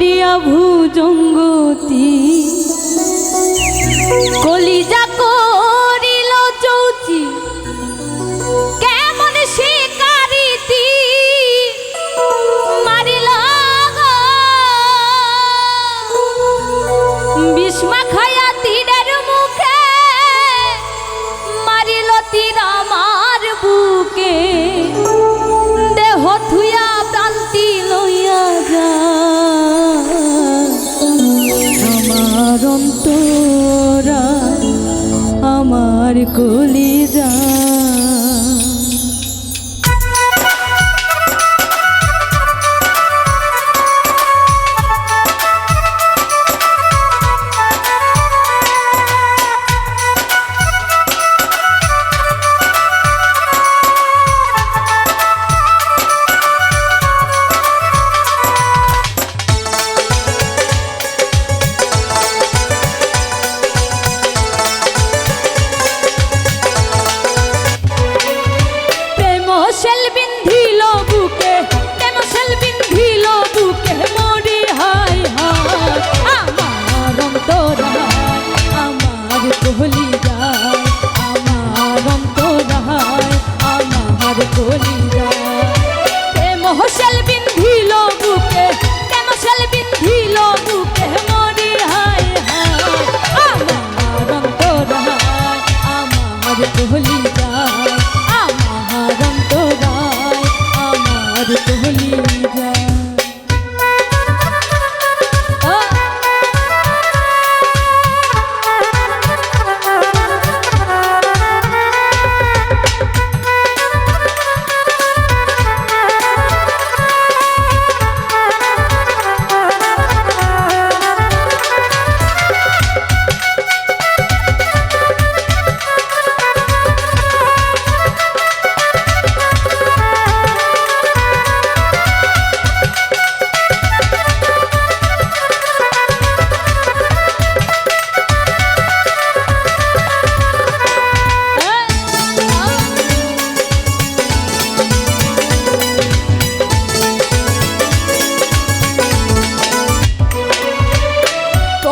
মারিয়া ভুজঙ্গ আমার অন্তরা আমার কলি কহলি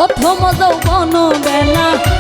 প্রথম যৌবন বেলা।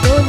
Oh.